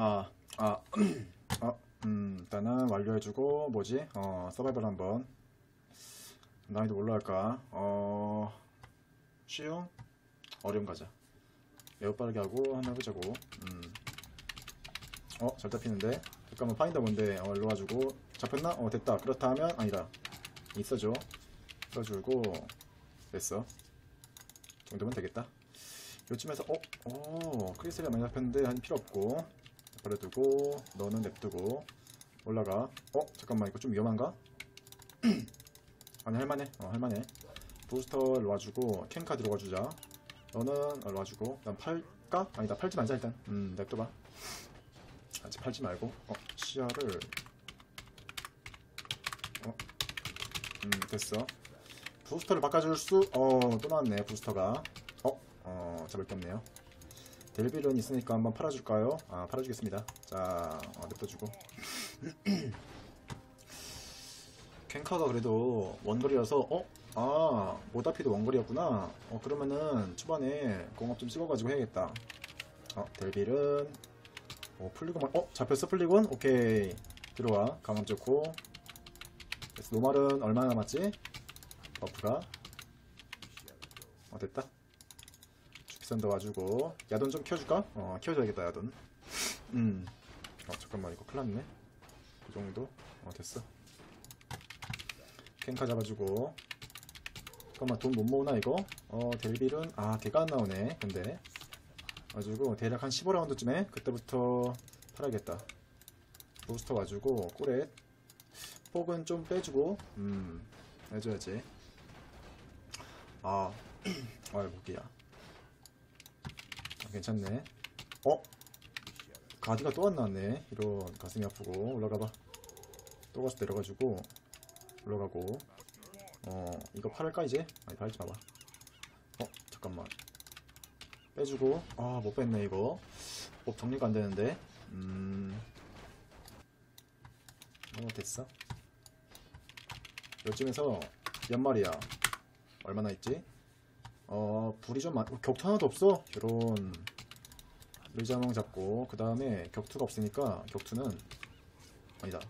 아, 아, 어, 음, 일단은 완료해주고, 뭐지? 어, 서바이벌 한번. 난이도 할까? 어, 쉬움? 어려움 가자. 매우 빠르게 하고, 한번 해보자고. 음. 어, 잘 잡히는데? 잠깐만, 파인더 뭔데? 어, 일로 와주고. 잡혔나? 어, 됐다. 그렇다 하면, 아니다. 있어줘. 써주고, 됐어. 이 정도면 되겠다. 요쯤에서, 어, 어, 크리스가 많이 잡혔는데, 한 필요 없고. 버려두고 너는 냅두고 올라가. 어 잠깐만 이거 좀 위험한가? 아니 할만해. 어 할만해. 부스터 놓아주고 캔카드 놓아주자. 너는 어, 놓아주고. 난 팔까? 아니다 팔지 말자 일단. 음 냅둬봐. 아직 팔지 말고. 어 시야를. 어 음 됐어. 부스터를 바꿔줄 수 어 또 나왔네 부스터가. 어? 어 잡을 게 없네요 델빌은 있으니까 한번 팔아줄까요? 아 팔아주겠습니다. 자 어, 냅둬주고. 캔카가 그래도 원거리여서 어? 아 모다피도 원거리였구나. 어 그러면은 초반에 공업 좀 찍어가지고 해야겠다. 어 델빌은 어 풀리곤 어? 잡혔어 풀리곤? 오케이. 들어와. 강함 좋고. 노말은 얼마나 남았지? 버프가? 어 됐다 주피선 더 와주고. 야돈 좀 키워줄까? 어 키워줘야겠다 야돈. 음. 어 잠깐만 이거 큰일났네. 이 정도? 어 됐어. 캔카 잡아주고. 잠깐만 돈 못 모으나 이거? 어 델빌은 아 걔가 안 나오네 근데. 와주고 대략 한 15라운드쯤에 그때부터 팔아야겠다. 부스터 와주고 꼬렛 폭은 좀 빼주고 음 해줘야지. 아 아이 무기야. 아, 괜찮네. 어? 가디가 또 안 나왔네. 이런 가슴이 아프고. 올라가봐. 또 가서 내려가지고 올라가고. 어 이거 팔을까 이제? 아니 팔지 마봐. 어 잠깐만. 빼주고. 아 못 뺐네 이거. 법 정리가 안 되는데. 음. 어, 됐어. 요쯤에서 몇 마리야. 얼마나 있지? 어 불이 좀 많.. 어, 격투 하나도 없어? 이런 르자몽 잡고 그 다음에 격투가 없으니까 격투는 아니다.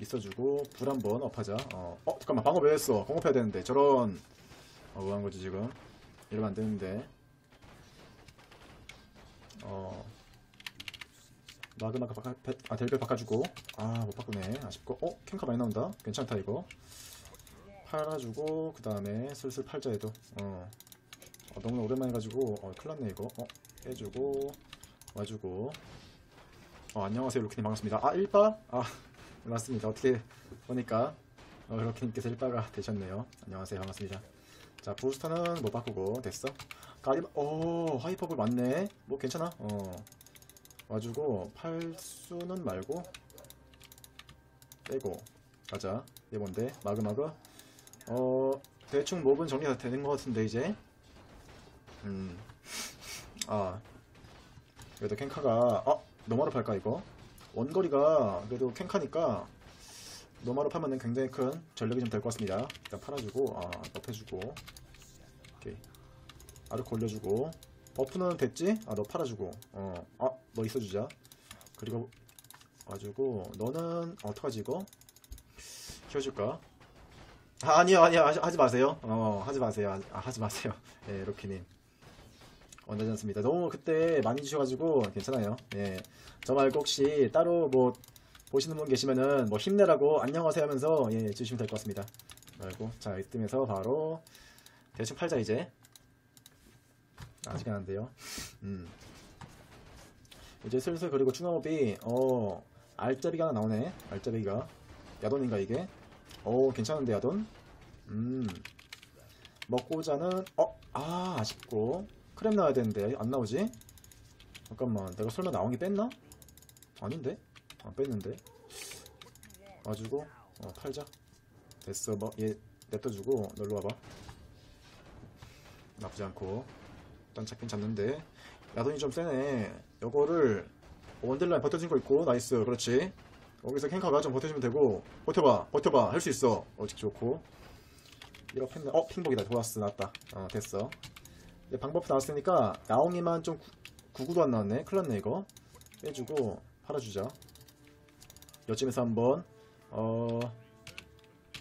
있어주고 불 한번 업하자. 어, 어 잠깐만 방어 왜 했어? 공업해야 되는데. 저런 어 뭐한 거지 지금? 이러면 안 되는데. 어 마그마가 바꿔 배- 아 델벨 바꿔주고. 아 못 바꾸네. 아쉽고. 어 캔카 많이 나온다? 괜찮다 이거. 팔아주고 그 다음에 슬슬 팔자 해도. 어, 어 너무 오랜만에 가지고 어 큰일났네 이거. 어 빼주고 와주고. 어 안녕하세요 루키님. 반갑습니다. 아 1바? 아 맞습니다. 어떻게 보니까 어, 루키님께서 1바가 되셨네요. 안녕하세요. 반갑습니다. 자 부스터는 못 바꾸고 됐어? 가리 오 하이퍼블 맞네. 뭐 괜찮아? 어 와주고 팔수는 말고 빼고. 가자. 얘 뭔데 마그마그. 어 대충 몹은 정리가 되는 것 같은데 이제 음 아. 그래도 캔카가 어? 노마로 팔까 이거? 원거리가 그래도 캔카니까 노마로 파면은 굉장히 큰 전력이 좀 될 것 같습니다. 일단 팔아주고 아 넙해주고. 오케이. 아르코 올려주고. 버프는 됐지? 아 너 팔아주고. 어 아 너 있어주자. 그리고 와주고. 너는 어떡하지 이거? 키워줄까? 아, 아니요 아니요. 하지, 하지 마세요. 어 하지 마세요. 아, 하지 마세요. 예 로키님 원하지 않습니다. 너무 그때 많이 주셔가지고 괜찮아요. 예. 저 말고 혹시 따로 뭐 보시는 분 계시면은 뭐 힘내라고 안녕하세요 하면서 예 주시면 될 것 같습니다. 말고 자 이쯤에서 바로 대충 팔자 이제 아직 안 돼요. 음. 이제 슬슬 그리고 중앙업이 어 알짜비가 하나 나오네. 알짜비가 야돈인가 이게? 어 괜찮은데 야돈? 음. 먹고자는 어 아 아쉽고 크랩 나와야 되는데 안 나오지? 잠깐만 내가 설마 나온 게 뺐나? 아닌데? 안 뺐는데. 와주고 어 팔자. 됐어 뭐 얘 냅둬주고 널로 와봐. 나쁘지 않고. 일단 잡긴 잡는데. 야돈이 좀 세네. 요거를 원딜라인 버텨준 거 있고 나이스 그렇지. 여기서 캔카가 좀 버텨주면 되고. 버텨봐 버텨봐. 할 수 있어. 어직 좋고. 1업 했네. 어 핑복이다. 좋았어. 났다. 어 됐어 방법 나왔으니까 나옹이만 좀 구, 구구도 안 나왔네 큰일 났네 이거 빼주고 팔아주자. 여쯤에서 한번 어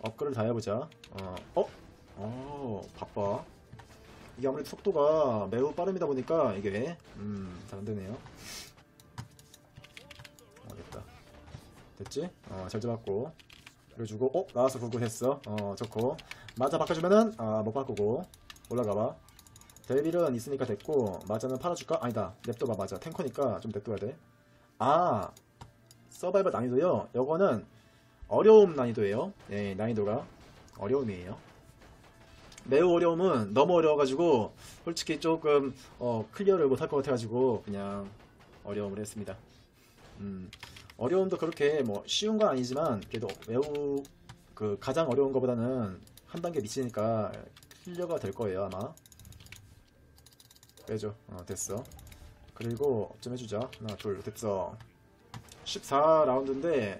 업글을 다 해보자. 어, 어, 어, 바빠. 이게 아무래도 속도가 매우 빠릅니다 보니까 이게 음, 잘 안되네요. 어, 됐다. 됐지? 어, 잘 잡았고. 그래주고, 어, 나와서 구구 했어. 어, 좋고. 맞아 바꿔주면은, 아, 못 바꾸고. 올라가봐. 데빌은 있으니까 됐고, 맞아는 팔아줄까? 아니다. 냅둬봐, 맞아. 탱커니까 좀 냅둬야 돼. 아, 서바이벌 난이도요. 요거는 어려움 난이도예요. 예, 난이도가 어려움이에요. 매우 어려움은 너무 어려워가지고 솔직히 조금 어, 클리어를 못할 것 같아가지고 그냥 어려움을 했습니다. 음, 어려움도 그렇게 뭐 쉬운 건 아니지만 그래도 매우 그 가장 어려운 것보다는 한 단계 미치니까 클리어가 될 거예요 아마. 빼줘. 어, 됐어. 그리고 좀 해주자. 하나, 둘, 됐어. 14라운드인데,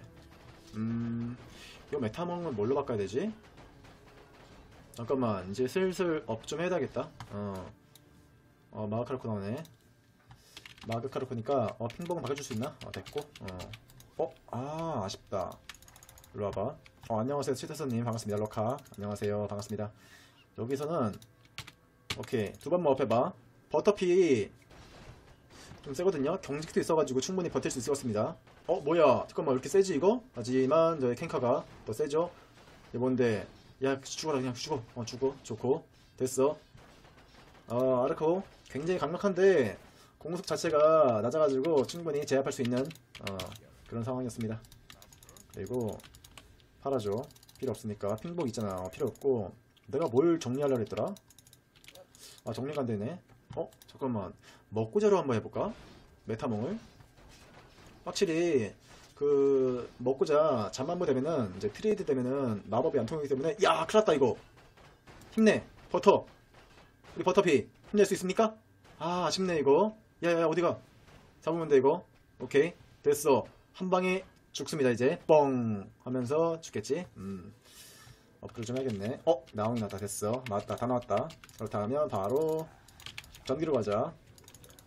음, 이거 메타몽은 뭘로 바꿔야 되지? 잠깐만, 이제 슬슬 업 좀 해야 겠다. 어, 어, 마그카르코 나오네. 마그카르코니까, 어, 핑봉 바꿔줄 수 있나? 어, 됐고, 어, 어, 아, 아쉽다. 일로 와봐. 어, 안녕하세요, 치타서님. 반갑습니다. 로카. 안녕하세요. 반갑습니다. 여기서는, 오케이. 두 번만 업해봐. 버터피, 좀 세거든요. 경직도 있어가지고 충분히 버틸 수 있을 것 같습니다. 어 뭐야 잠깐만 왜 이렇게 세지 이거? 하지만 저희 캔카가 더 세죠. 이게 뭔데? 야 죽어라 그냥 죽어. 어 죽어. 좋고 됐어. 어 아르코 굉장히 강력한데 공속 자체가 낮아가지고 충분히 제압할 수 있는 어, 그런 상황이었습니다. 그리고 팔아줘. 필요 없으니까 핑복 있잖아. 어, 필요 없고 내가 뭘 정리하려고 했더라? 아 정리가 안 되네. 어? 잠깐만. 먹고 자로 한번 해볼까? 메타몽을? 확실히 그 먹고자 잠만보 되면은 이제 트레이드 되면은 마법이 안 통하기 때문에 야 큰일났다 이거. 힘내 버터. 우리 버터피 힘낼 수 있습니까? 아 아쉽네 이거. 야야야 어디가? 잡으면 돼 이거. 오케이. 됐어. 한 방에 죽습니다 이제. 뻥 하면서 죽겠지? 음. 업그레이드 좀 해야겠네. 어 나온이 나다. 됐어. 맞다. 다 나왔다. 그렇다면 바로 전기로 가자.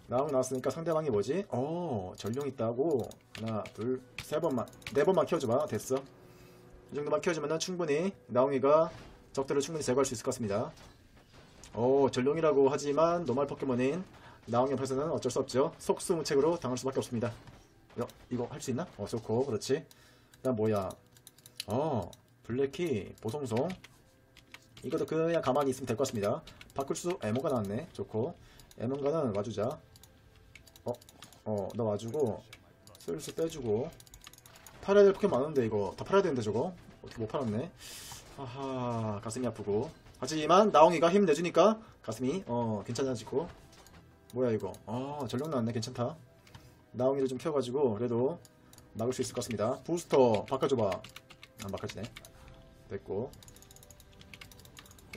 나온 나왔으니까 상대방이 뭐지? 어 전룡 있다고. 하나 둘 세 번만 네 번만 키워줘봐. 됐어. 이 정도만 키워주면 충분히 나옹이가 적들을 충분히 제거할 수 있을 것 같습니다. 어 전룡이라고 하지만 노말 포켓몬인 나옹이 앞에서는 어쩔 수 없죠. 속수무책으로 당할 수밖에 없습니다. 야, 이거 할 수 있나? 어 좋고. 그렇지. 그다음 뭐야? 어 블랙키 보송송. 이것도 그냥 가만히 있으면 될 것 같습니다. 바꿀 수 에모가 나왔네. 좋고 에몬가는 와주자. 어, 어, 나 와주고 슬슬 빼주고. 팔아야 될 포켓 많은데 이거 다 팔아야 되는데 저거? 어떻게 못 팔았네. 하하 가슴이 아프고. 하지만 나옹이가 힘 내주니까 가슴이 어 괜찮아지고. 뭐야 이거? 아 전력 나왔네. 괜찮다. 나옹이를 좀 키워가지고 그래도 막을 수 있을 것 같습니다. 부스터 바꿔줘봐. 안 바꿔지네. 됐고.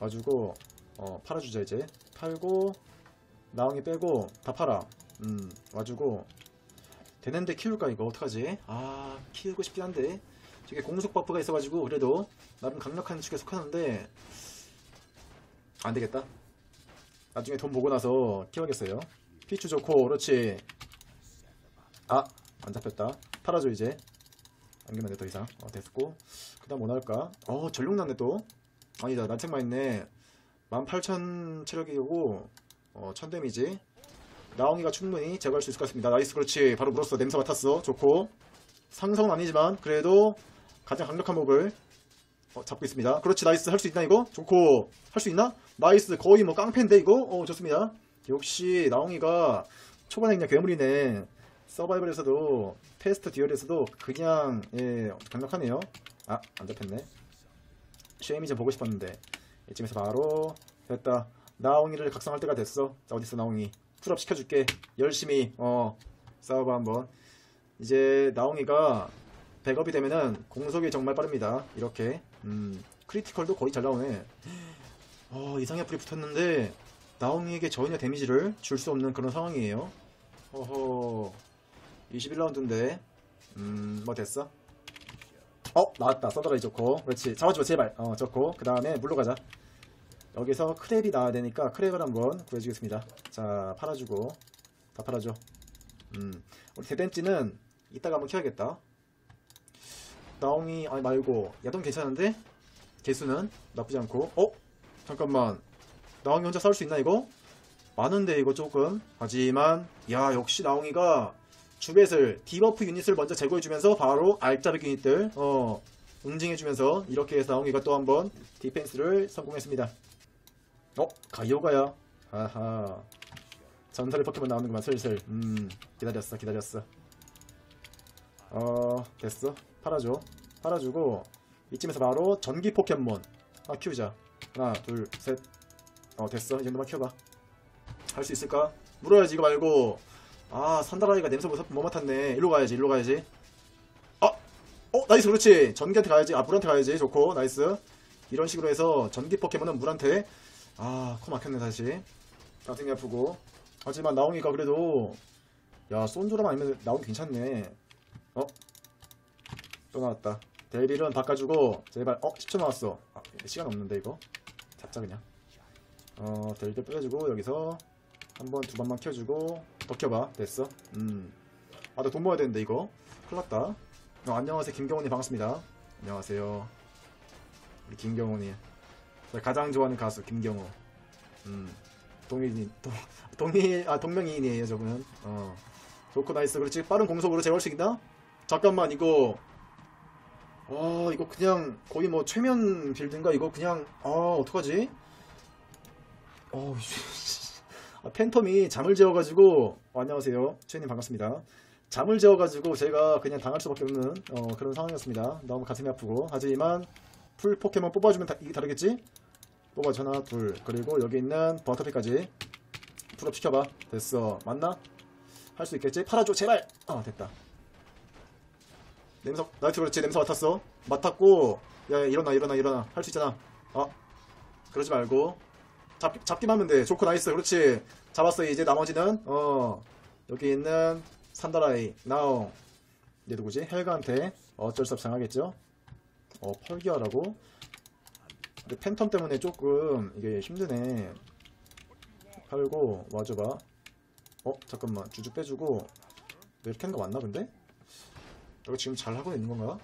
와주고 어 팔아주자 이제. 팔고 나옹이 빼고 다 팔아. 음 와주고. 되는데 키울까 이거? 어떡하지? 아 키우고 싶긴 한데. 저게 공속 버프가 있어가지고 그래도 나름 강력한 축에 속하는데 안되겠다. 나중에 돈 보고 나서 키워야겠어요. 피추 좋고 그렇지. 아 안잡혔다. 팔아줘 이제. 안기면 돼 더 이상. 어 됐고. 그 다음 뭐 나올까? 어 전력 났네 또. 아니다 난책만 있네. 18,000 체력이고 어, 1000 데미지. 나옹이가 충분히 제거할 수 있을 것 같습니다. 나이스 그렇지. 바로 물었어. 냄새 맡았어. 좋고. 상성은 아니지만 그래도 가장 강력한 몹을 어, 잡고 있습니다. 그렇지 나이스. 할 수 있나 이거? 좋고. 할 수 있나? 나이스. 거의 뭐 깡패인데 이거? 어 좋습니다. 역시 나옹이가 초반에 그냥 괴물이네. 서바이벌에서도 테스트 듀얼에서도 그냥 예 강력하네요. 아 안 잡혔네. 쉐이미 좀 보고 싶었는데 이쯤에서 바로 됐다 나옹이를 각성할 때가 됐어. 자 어딨어 나옹이? 풀업 시켜줄게. 열심히 어 싸워봐 한번. 이제 나옹이가 백업이 되면은 공속이 정말 빠릅니다. 이렇게. 음 크리티컬도 거의 잘 나오네. 어 이상의 풀이 붙었는데 나옹이에게 전혀 데미지를 줄 수 없는 그런 상황이에요. 어허. 21라운드인데. 음 뭐 됐어? 어 나왔다. 서드라이 좋고 그렇지. 잡아줘 제발. 어 좋고 그 다음에 물로 가자 여기서 크랩이 나와야 되니까 크랩을 한번 구해주겠습니다 자 팔아주고 다 팔아줘 음 우리 대댄찌는 이따가 한번 키워야겠다. 나옹이 아니 말고 야동 괜찮은데? 개수는 나쁘지 않고 어? 잠깐만 나옹이 혼자 싸울 수 있나 이거? 많은데 이거 조금 하지만 야 역시 나옹이가 주벳을 디버프 유닛을 먼저 제거해주면서 바로 알짜백 유닛들 어 응징해주면서 이렇게 해서 나옹이가 또 한번 디펜스를 성공했습니다 어? 가이오가야 하하. 전설의 포켓몬 나오는구만 슬슬. 음 기다렸어 기다렸어. 어 됐어. 팔아줘. 팔아주고 이쯤에서 바로 전기 포켓몬. 하나 키우자. 하나 둘 셋 어 됐어. 이 정도만 키워봐. 할 수 있을까? 물어야지 이거 말고. 아 산다라이가 냄새 못, 못 맡았네. 일로 가야지 일로 가야지. 아! 어 나이스 그렇지. 전기한테 가야지. 아 물한테 가야지. 좋고 나이스. 이런 식으로 해서 전기 포켓몬은 물한테 아 코 막혔네 다시. 가슴이 아프고. 하지만 나옹이가 그래도 야 쏜조라만 아니면 나옹이 괜찮네. 어? 또 나왔다. 델빌은 바꿔주고 제발 어 10초 나왔어. 아, 시간 없는데 이거? 잡자 그냥. 어 델빌 빼주고 여기서 한 번 두 번만 켜주고 더 켜봐. 됐어? 음 아 나 돈 모아야 되는데 이거. 큰일 났다. 어, 안녕하세요. 김경훈님 반갑습니다. 안녕하세요. 우리 김경훈님 제 가 가장 좋아하는 가수 김경호 음 동일인 동, 동일 아 동명이인이에요 저분은 어 좋고 나이스 그렇지 빠른 공속으로 있나? 잠깐만 이거 아 이거 그냥 거의 뭐 최면 빌드인가 이거 그냥 아 어떡하지? 씨. 아, 팬텀이 잠을 재워가지고 어, 안녕하세요 최님 반갑습니다 잠을 재워가지고 제가 그냥 당할 수밖에 없는 어, 그런 상황이었습니다 너무 가슴이 아프고 하지만 풀 포켓몬 뽑아주면 다, 이게 다르겠지? 뽑아줘 하나 둘 그리고 여기 있는 버터피까지 풀업 시켜봐. 됐어. 맞나? 할 수 있겠지? 팔아줘 제발! 아 됐다. 냄새 나이트 그렇지 냄새 맡았어. 맡았고. 야, 야 일어나 일어나 일어나. 할 수 있잖아. 아 그러지 말고. 잡, 잡기만 하면 돼. 좋고 나이스. 그렇지. 잡았어 이제 나머지는. 어. 여기 있는 산다라이. 나옹. 얘 누구지? 헬가한테 어쩔 수 없이 당하겠죠? 어 펄기어라고 근데 팬텀 때문에 조금 이게 힘드네. 팔고 와줘봐 어 잠깐만. 주주 빼주고. 내 이렇게 하는 거 맞나 근데? 이거 지금 잘 하고 있는 건가?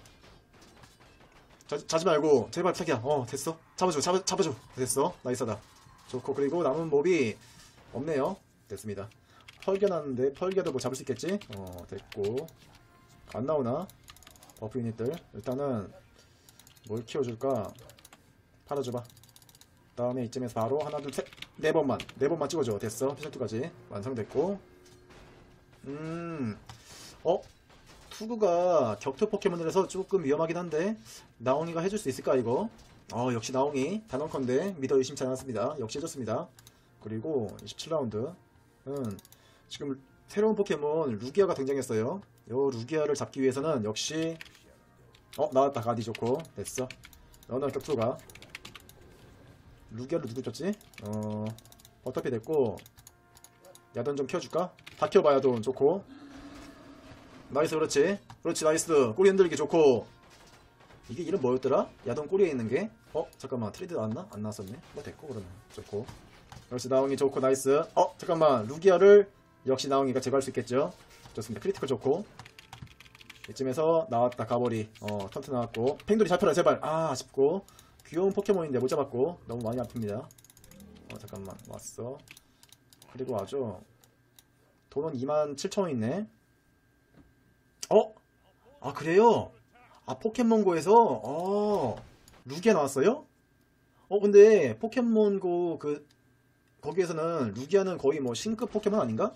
자, 자지 말고. 제발 타기야. 어 됐어. 잡아줘 잡아, 잡아줘. 됐어. 나이스하다. 좋고. 그리고 남은 몹이 없네요. 됐습니다. 펄겨 났는데 펄겨도 뭐 잡을 수 있겠지? 어 됐고. 안 나오나? 버프 유닛들. 일단은 뭘 키워줄까? 팔아줘봐. 다음에 이쯤에서 바로 하나 둘셋네 번만. 네 번만 찍어줘. 됐어. 피셜투까지. 완성됐고. 음. 어? 투구가 격투 포켓몬이라서 조금 위험하긴 한데 나옹이가 해줄 수 있을까 이거? 어 역시 나옹이 단원컨대 믿어 의심치 않았습니다. 역시 해줬습니다. 그리고 27라운드. 은 지금 새로운 포켓몬 루기아가 등장했어요. 요 루기아를 잡기 위해서는 역시 어 나왔다. 가디 좋고. 됐어. 너는 격투가 루기아를 누구 줬지? 어 어차피 됐고 야돈 좀 키워줄까? 다 키워봐 야 돈. 좋고. 나이스 그렇지. 그렇지 나이스. 꼬리 흔들기 좋고. 이게 이름 뭐였더라? 야동 꼬리에 있는 게? 어? 잠깐만. 트레이드 나왔나? 안 나왔었네. 뭐 됐고 그러면. 좋고. 그렇지 나옹이 좋고 나이스. 어? 잠깐만. 루기아를 역시 나옹이가 제거할 수 있겠죠? 좋습니다. 크리티컬 좋고. 이쯤에서 나왔다 가버리. 어 턴트 나왔고. 팽돌이 잡혀라 제발. 아 아쉽고 귀여운 포켓몬인데 못 잡았고 너무 많이 아픕니다 어 잠깐만 왔어 그리고 아주 돈은 27,000원 있네 어? 아 그래요? 아 포켓몬고에서 어 루기아 나왔어요? 어 근데 포켓몬고 그 거기에서는 루기아는 거의 뭐 신급 포켓몬 아닌가?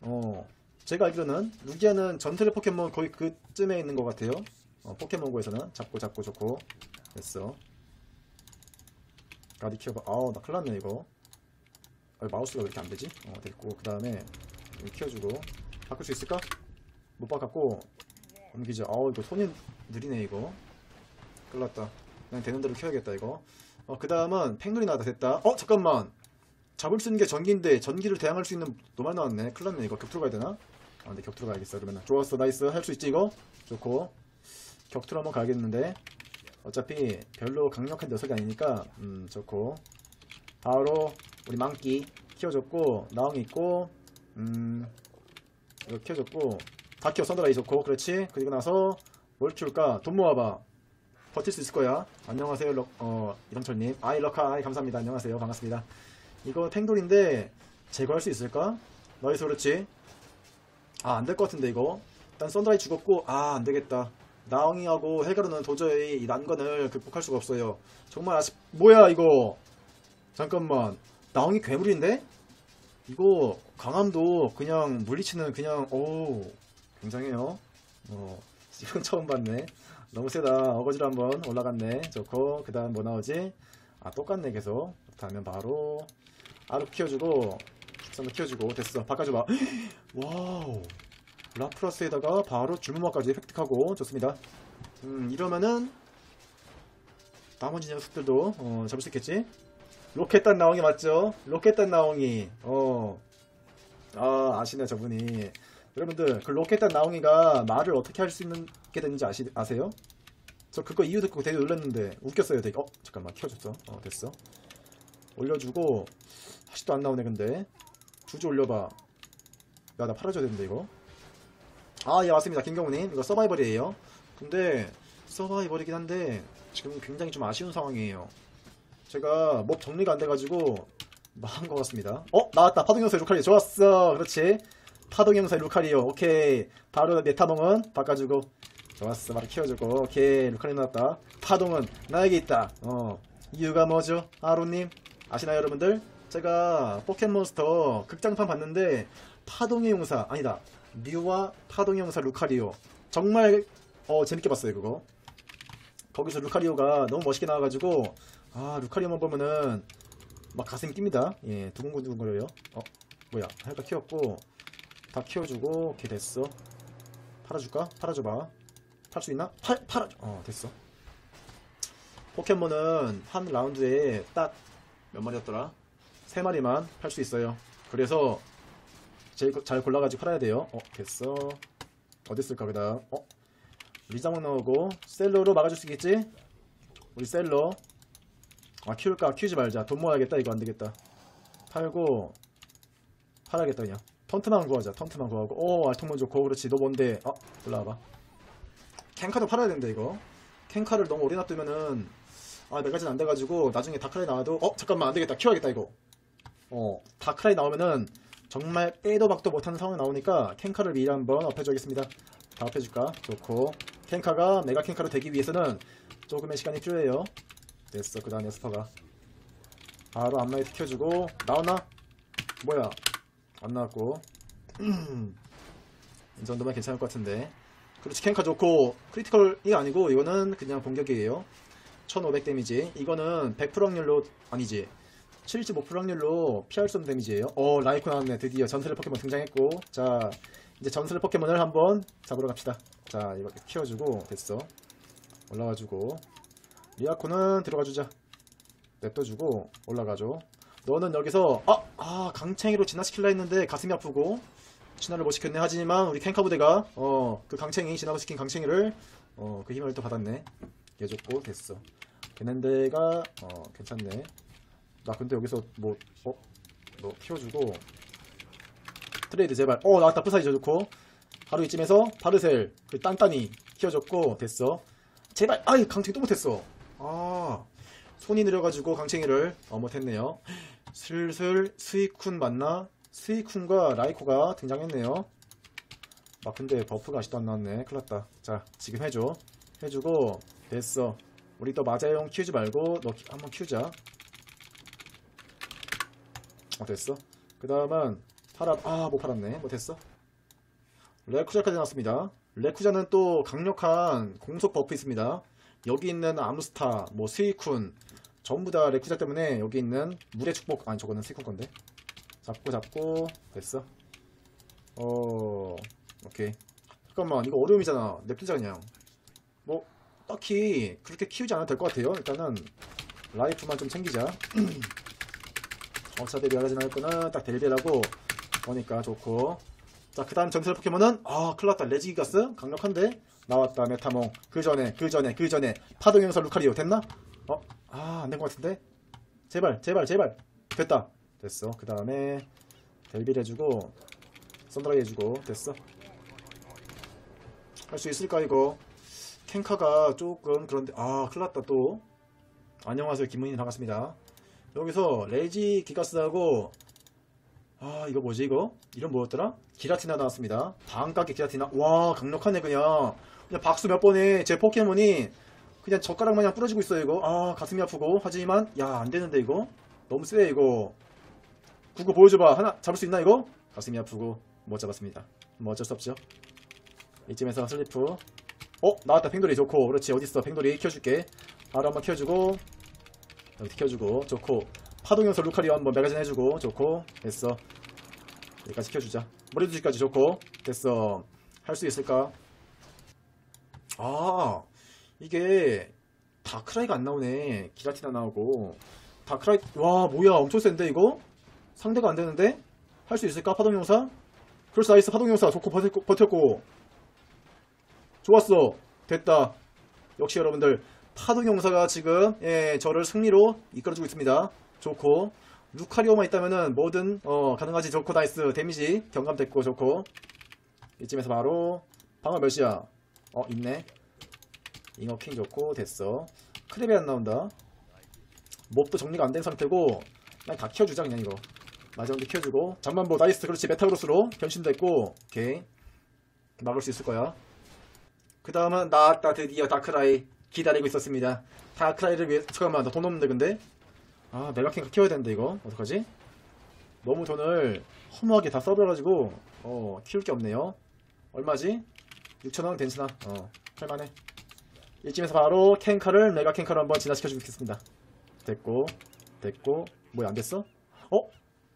어 제가 알기로는 루기아는 전설의 포켓몬 거의 그쯤에 있는 것 같아요 어, 포켓몬고에서는 잡고 잡고 좋고 됐어. 가디 키워봐. 아우 나 큰일났네 이거. 아, 마우스가 왜 이렇게 안되지? 어 됐고 그 다음에 키워주고. 바꿀 수 있을까? 못 바꿨고. 옮기자. 아우 이거 손이 느리네 이거. 끌났다. 그냥 되는 대로 키워야겠다 이거. 어, 그 다음은 팽돌이 나왔다. 됐다. 어 잠깐만. 잡을 수 있는 게 전기인데 전기를 대항할 수 있는 노말 나왔네. 큰일났네 이거. 격투로 가야 되나? 아 근데 격투로 가야겠어 그러면 좋았어 나이스. 할 수 있지 이거? 좋고. 격투로 한번 가야겠는데 어차피 별로 강력한 녀석이 아니니까 음 좋고. 바로 우리 망기 키워줬고 나옹이 있고 음 이거 키워줬고. 다 키워 썬더라이 좋고 그렇지? 그리고 나서 뭘 키울까? 돈 모아봐. 버틸 수 있을 거야. 안녕하세요 럭, 어 이성철님. 아이 럭카 아이 감사합니다. 안녕하세요. 반갑습니다. 이거 탱돌인데 제거할 수 있을까? 나이스 그렇지? 아 안 될 것 같은데 이거. 일단 썬더라이 죽었고 아 안되겠다 나엉이하고 헬가루는 도저히 이 난관을 극복할 수가 없어요. 정말 아쉽 뭐야 이거? 잠깐만. 나엉이 괴물인데? 이거 강함도 그냥 물리치는 그냥 오 굉장해요. 어 이건 처음 봤네. 너무 세다. 어거지로 한번 올라갔네. 좋고 그 다음 뭐 나오지? 아 똑같네 계속. 그렇다면 바로 아로 키워주고 축산도 키워주고 됐어. 바꿔줘봐. 와우 라플러스에다가 바로 줄무마까지 획득하고 좋습니다. 음 이러면은 나머지 녀석들도 어, 잡을 수 있겠지? 로켓단 나옹이 맞죠? 로켓단 나옹이. 어. 아 아시네 저분이. 여러분들 그 로켓단 나옹이가 말을 어떻게 할 수 있게 되는지 아시, 아세요? 저 그거 이유 듣고 되게 놀랐는데 웃겼어요 되게. 어 잠깐만 키워줬어. 어 됐어. 올려주고 아직도 안 나오네 근데. 주주 올려봐. 야나 팔아줘야 되는데 이거 아 예 맞습니다. 김경우님 이거 서바이벌이에요. 근데 서바이벌이긴 한데 지금 굉장히 좀 아쉬운 상황이에요. 제가 몹 정리가 안 돼가지고 망한 것 같습니다. 어? 나왔다. 파동영사 루카리오. 좋았어. 그렇지. 파동영사 루카리오. 오케이. 바로 메타몽은 바꿔주고. 좋았어. 바로 키워주고. 오케이. 루카리오 나왔다. 파동은 나에게 있다. 어 이유가 뭐죠? 아로님? 아시나요 여러분들? 제가 포켓몬스터 극장판 봤는데 파동의 용사 아니다 파동의 용사 루카리오. 정말 어 재밌게 봤어요 그거. 거기서 루카리오가 너무 멋있게 나와가지고 아 루카리오만 보면은 막 가슴이 뜁니다. 예 두근두근거려요. 어 뭐야 헬가 키웠고 다 키워주고 오케이 됐어. 팔아줄까? 팔아줘봐. 팔 수 있나? 팔 팔아 어 됐어. 포켓몬은 한 라운드에 딱 몇 마리였더라? 세 마리만 팔 수 있어요. 그래서 제일 고- 잘 골라가지고 팔아야 돼요. 어 됐어. 어디 있을까 그다음? 어? 리자몽 나오고 셀러로 막아줄 수 있겠지? 우리 셀러. 아 키울까? 키우지 말자. 돈 모아야겠다. 이거 안 되겠다. 팔고 팔아야겠다 그냥. 턴트만 구하자. 턴트만 구하고. 오 알통문 좋고. 그렇지. 너 뭔데? 아 올라와봐. 캔카도 팔아야 되는데 이거. 캔카를 너무 오래 놔두면은 아 매가진 안 돼가지고 나중에 다크라이 나와도 어 잠깐만. 안 되겠다. 키워야겠다 이거. 어 다크라이 나오면은 정말 빼도 박도 못하는 상황이 나오니까 캔카를 미리 한번 업해줘야겠습니다. 다 업해줄까? 좋고. 캔카가 메가 캔카로 되기 위해서는 조금의 시간이 필요해요. 됐어. 그 다음에 스퍼가. 바로 앞라이트 켜주고. 나왔나? 뭐야? 안 나왔고. 이 정도면 괜찮을 것 같은데. 그렇지. 캔카 좋고. 크리티컬이 아니고 이거는 그냥 공격이에요. 1500 데미지. 이거는 100% 확률로 아니지 75% 확률로 피할 수 없는 데미지예요. 어 라이코 나왔네 드디어 전설의 포켓몬 등장했고 자 이제 전설의 포켓몬을 한번 잡으러 갑시다. 자 이거 키워주고 됐어. 올라와주고. 리아코는 들어가주자. 냅둬주고 올라가죠 너는 여기서 아! 아 강챙이로 진화시킬라 했는데 가슴이 아프고 진화를 못 시켰네. 하지만 우리 캔카 부대가 어 그 강챙이 진화 시킨 강챙이를 어 그 힘을 또 받았네. 얘줬고 됐어. 걔넨데가 어 괜찮네 나 근데 여기서 뭐 어? 너 키워주고. 트레이드 제발. 어 나왔다. 프사이저 좋고. 바로 이쯤에서 바르셀 그 딴딴이 키워줬고 됐어. 제발. 아이 강챙이 또 못했어. 아 손이 느려가지고 강챙이를 어 못했네요. 슬슬 스이쿤 맞나? 스이쿤과 라이코가 등장했네요. 아 근데 버프가 아직도 안 나왔네. 큰일났다. 자 지금 해줘. 해주고 됐어. 우리 또 마자용 키우지 말고 너 키- 한번 키우자 어 됐어? 그 다음은 팔아 아 못 팔았네. 못했어? 레쿠자까지 나왔습니다. 레쿠자는 또 강력한 공속 버프 있습니다. 여기 있는 암스타 뭐 스이쿤 전부 다 레쿠자 때문에 여기 있는 물의 축복. 아니 저거는 스이쿤 건데. 잡고 잡고. 됐어? 어 오케이. 잠깐만 이거 어려움이잖아. 냅두자 그냥. 뭐 딱히 그렇게 키우지 않아도 될 것 같아요. 일단은 라이프만 좀 챙기자 어차 대비 하진 않을 거는 딱 델벨하고 보니까 좋고. 자 그 다음 전설 포켓몬은 아 큰일났다. 레지기가스? 강력한데? 나왔다 메타몽. 그 전에 그 전에 그 전에. 파동영사 루카리오 됐나? 어? 아 안 된 것 같은데? 제발 제발 제발. 됐다. 됐어. 그 다음에 델빌 해주고 썬드라이 해주고 됐어. 할 수 있을까 이거? 캔카가 조금 그런데 아 큰일났다 또. 안녕하세요 김은희 반갑습니다 여기서 레지 기가스하고 아 이거 뭐지 이거? 이름 뭐였더라? 기라티나 나왔습니다. 반각의 기라티나? 와 강력하네 그냥. 그냥 박수 몇 번에 제 포켓몬이 그냥 젓가락 마냥 부러지고 있어요 이거. 아 가슴이 아프고. 하지만 야 안되는데 이거. 너무 세 이거. 구구 보여줘봐. 하나 잡을 수 있나 이거? 가슴이 아프고. 못 잡았습니다. 뭐 어쩔 수 없죠. 이쯤에서 슬리프. 어? 나왔다. 팽돌이 좋고. 그렇지. 어딨어? 팽돌이. 키워줄게. 바로 한번 키워주고 여기 키워주고 좋고. 파동연서 루카리오 한번 메가진 해주고 좋고. 됐어. 여기까지 키워주자. 머리두지까지 좋고. 됐어. 할 수 있을까? 아 이게 다크라이가 안 나오네. 기라티나 나오고. 다크라이 와 뭐야. 엄청 센데 이거? 상대가 안 되는데? 할 수 있을까? 파동용사? 그렇지 나이스 파동용사 좋고 버텼고, 버텼고. 좋았어. 됐다. 역시 여러분들 파동용사가 지금 예, 저를 승리로 이끌어주고 있습니다. 좋고. 루카리오만 있다면은 뭐든 어, 가능하지. 좋고 나이스. 데미지 경감 됐고 좋고. 이쯤에서 바로 방어 몇이야. 어 있네. 잉어킹 좋고 됐어. 크랩이 안 나온다. 몹도 정리가 안 된 상태고 그냥 다 키워주자 그냥 이거. 마지막에 키워주고. 잠만보 나이스. 그렇지. 메타그로스로 변신됐고. 오케이. 막을 수 있을 거야. 그 다음은 나왔다 드디어 다크라이 기다리고 있었습니다. 다크라이를 위해 잠깐만 나 돈 없는데 근데? 아 메가킹 키워야 되는데 이거. 어떡하지? 너무 돈을 허무하게 다 써버려가지고 어 키울 게 없네요. 얼마지? 6천원 괜찮아 어 할만해. 이쯤에서 바로 캔카를 메가 캔카로 한번 진화시켜 주겠습니다. 됐고 됐고. 뭐야 안됐어? 어?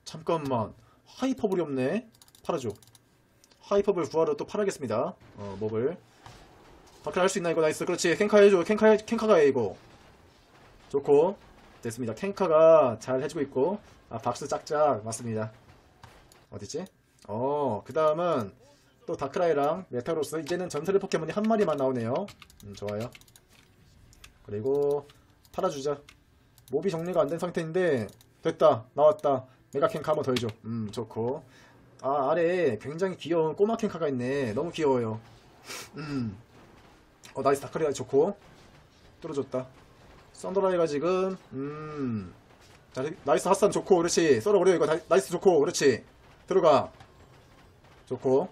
잠깐만. 하이퍼블이 없네. 팔아줘. 하이퍼블 구하러 또 팔아야겠습니다. 어 몹을 밖에 할수 있나 이거? 나이스. 그렇지. 캔카 해줘. 캔카 해, 캔카가 해 이거 좋고. 됐습니다. 캔카가 잘 해주고 있고. 아 박수 짝짝. 맞습니다. 어디지? 어그 다음은 또 다크라이랑 메타로스. 이제는 전설의 포켓몬이 한 마리만 나오네요. 음 좋아요. 그리고 팔아주자. 몹이 정리가 안 된 상태인데 됐다. 나왔다. 메가 캔카 한번 더 해줘. 음 좋고. 아 아래에 굉장히 귀여운 꼬마 캔카가 있네. 너무 귀여워요. 음 어 나이스. 다크라이 좋고. 뚫어줬다. 썬더라이가 지금 음. 자, 나이스 핫산 좋고. 그렇지. 썰어버려 이거. 다- 나이스 좋고. 그렇지. 들어가. 좋고.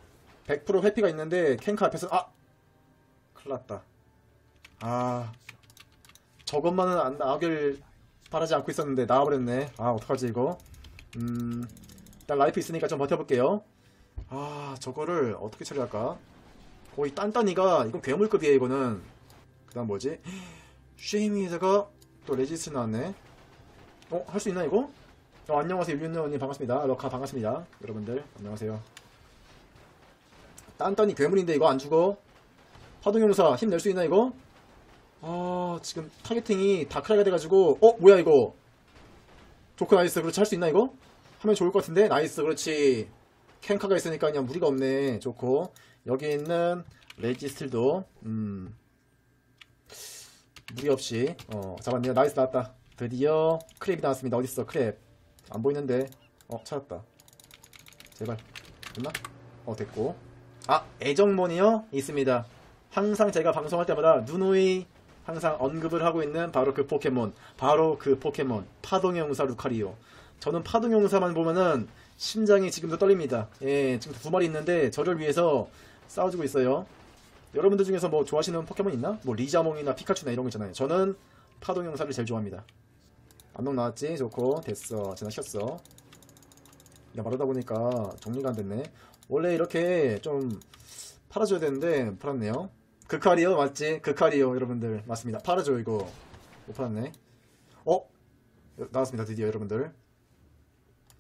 100% 회피가 있는데 캔카 앞에서 아! 큰일났다. 아. 저것만은 안 나오길 바라지 않고 있었는데 나와버렸네. 아 어떡하지 이거? 음. 일단 라이프 있으니까 좀 버텨볼게요. 아 저거를 어떻게 처리할까 거의 딴딴이가 이건 괴물급이에요 이거는. 그 다음 뭐지? 쉐이미에다가 또 레지스 나왔네. 어? 할 수 있나 이거? 어, 안녕하세요 윤현님. 반갑습니다. 러카 반갑습니다. 여러분들 안녕하세요. 딴딴이 괴물인데 이거 안 죽어? 파동용사 힘낼 수 있나 이거? 아 지금 타겟팅이 다크라이가 돼가지고 어 뭐야 이거? 조크 나이스 그렇지 할 수 있나 이거? 하면 좋을 것 같은데? 나이스 그렇지. 캔카가 있으니까 그냥 무리가 없네 좋고 여기 있는 레지스틸도 음 무리 없이 어 잡았네요. 나이스 나왔다. 드디어 크랩이 나왔습니다. 어딨어 크랩? 안 보이는데. 어 찾았다. 제발. 됐나? 어 됐고. 아 애정몬이요? 있습니다. 항상 제가 방송할 때마다 누누이 항상 언급을 하고 있는 바로 그 포켓몬. 바로 그 포켓몬. 파동용사 루카리오. 저는 파동 용사만 보면은 심장이 지금도 떨립니다. 예 지금 두 마리 있는데 저를 위해서 싸워주고 있어요. 여러분들 중에서 뭐 좋아하시는 포켓몬 있나? 뭐 리자몽이나 피카츄나 이런 거 있잖아요. 저는 파동 용사를 제일 좋아합니다. 안녕 나왔지? 좋고. 됐어. 지나셨어. 야 말하다 보니까 정리가 안 됐네. 원래 이렇게 좀 팔아줘야 되는데 못 팔았네요. 그카리오 맞지? 그카리오 여러분들. 맞습니다. 팔아줘 이거. 못 팔았네. 어? 나왔습니다 드디어 여러분들.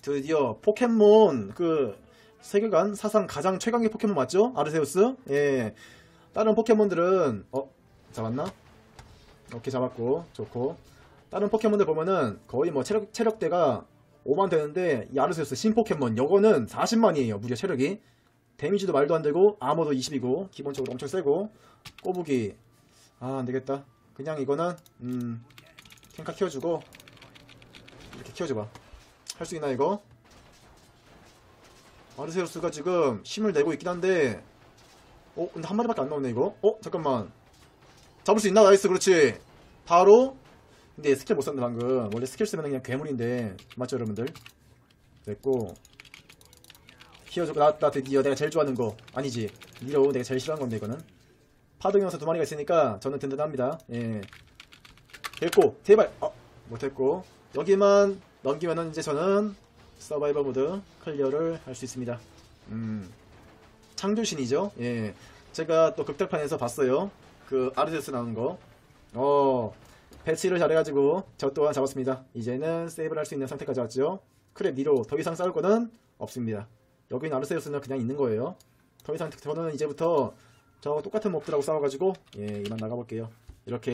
드디어 포켓몬 그 세계관 사상 가장 최강의 포켓몬 맞죠? 아르세우스? 예 다른 포켓몬들은 어? 잡았나? 오케이 잡았고 좋고 다른 포켓몬들 보면은 거의 뭐 체력, 체력대가 5만 되는데 이 아르세우스 신포켓몬 요거는 40만이에요 무려 체력이 데미지도 말도 안 되고 아머도 20이고 기본적으로 엄청 세고 꼬부기 아 안되겠다 그냥 이거는 음 캔카 키워주고 이렇게 키워줘봐 할 수 있나 이거? 아르세우스가 지금 힘을 내고 있긴 한데 어 근데 한 마리밖에 안 나오네 이거? 어 잠깐만. 잡을 수 있나? 나이스 그렇지. 바로 근데 스킬 못 썼네 방금. 원래 스킬 쓰면 그냥 괴물인데. 맞죠 여러분들? 됐고. 키워주고 나왔다 드디어 내가 제일 좋아하는 거. 아니지. 니로 내가 제일 싫어하는 건데 이거는. 파동 영사 두 마리가 있으니까 저는 든든합니다. 예. 됐고 제발. 어 못했고. 여기만 넘기면은 이제 저는 서바이벌 모드 클리어를 할 수 있습니다. 음. 창조신이죠? 예. 제가 또 극달판에서 봤어요. 그 아르데스 나오는 거어 배치를 잘해가지고 저 또한 잡았습니다. 이제는 세이브를 할 수 있는 상태까지 왔죠. 크랩 니로 더 이상 싸울 거는 없습니다. 여기는 아르세우스는 그냥 있는 거예요. 더 이상 저는 이제부터 저 똑같은 몹들하고 싸워가지고 예 이만 나가볼게요. 이렇게